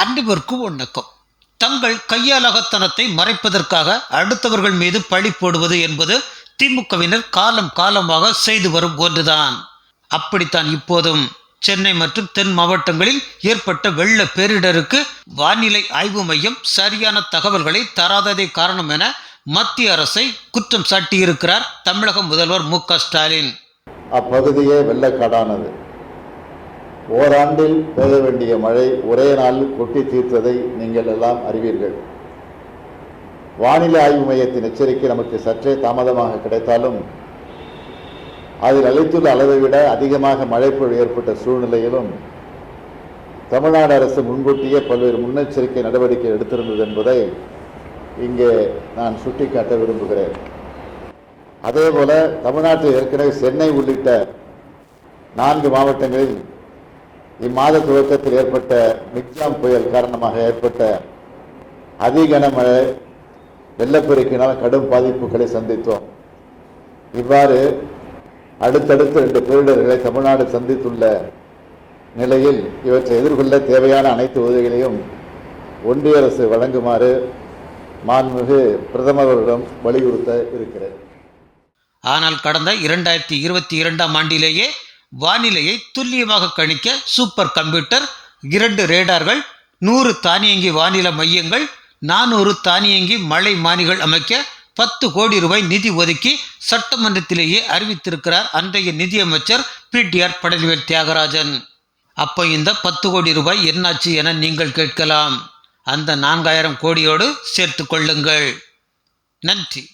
அனைவருக்கும் ஒண்ணுக்கும் தங்கள் கையாலகத்தனத்தை மறைப்பதற்காக அடுத்தவர்கள் மீது பழி போடுவது என்பது திமுகவினர் காலம் காலமாக செய்து வரும் ஒன்றுதான். அப்படித்தான் இப்போதும் சென்னை மற்றும் தென் மாவட்டங்களில் ஏற்பட்ட வெள்ள பேரிடருக்கு வானிலை ஆய்வு மையம் சரியான தகவல்களை தராததே காரணம் என மத்திய அரசை குற்றம் சாட்டியிருக்கிறார் தமிழக முதல்வர் மு க ஸ்டாலின். அப்பகுதியே வெள்ளக்காடானது. ஓராண்டில் பெய்ய வேண்டிய மழை ஒரே நாளில் கொட்டி தீர்த்ததை நீங்கள் எல்லாம் அறிவீர்கள். வானிலை ஆய்வு மையத்தின் எச்சரிக்கை நமக்கு சற்றே தாமதமாக கிடைத்தாலும் அதில் அளித்துள்ள அளவை விட அதிகமாக மழைப்பொழிவு ஏற்பட்ட சூழ்நிலையிலும் தமிழ்நாடு அரசு முன்கூட்டியே பல்வேறு முன்னெச்சரிக்கை நடவடிக்கை எடுத்திருந்தது என்பதை இங்கே நான் சுட்டிக்காட்ட விரும்புகிறேன். அதேபோல தமிழ்நாட்டில் ஏற்கனவே சென்னை உள்ளிட்ட நான்கு மாவட்டங்களில் இம்மாத துவக்கத்தில் ஏற்பட்ட மிக்ஜாம் புயல் காரணமாக ஏற்பட்ட அதிகன மழை வெள்ளப்பெருக்கினால் கடும் பாதிப்புகளை சந்தித்தோம். இவ்வாறு அடுத்தடுத்து ரெண்டு பேரிடர்களை தமிழ்நாடு சந்தித்துள்ள நிலையில் இவற்றை எதிர்கொள்ள தேவையான அனைத்து உதவிகளையும் ஒன்றிய அரசு வழங்குமாறு மாண்புமிகு பிரதமர்களிடம் வலியுறுத்த இருக்கிறேன். ஆனால் கடந்த இரண்டாயிரத்தி இருபத்தி இரண்டாம் ஆண்டிலேயே வானிலையை துல்லியமாக கணிக்க சூப்பர் கம்ப்யூட்டர் இரண்டு ரேடார்கள் நூறு தானியங்கி வானிலை மையங்கள் நானூறு தானியங்கி மழை மானிகள் அமைக்க பத்து கோடி ரூபாய் நிதி ஒதுக்கி சட்டமன்றத்திலேயே அறிவித்திருக்கிறார் அன்றைய நிதியமைச்சர் பிடிஆர் பழனிவேல் தியாகராஜன். அப்போ இந்த பத்து கோடி ரூபாய் என்னாச்சு என நீங்கள் கேட்கலாம். அந்த நான்காயிரம் கோடியோடு சேர்த்து கொள்ளுங்கள். நன்றி.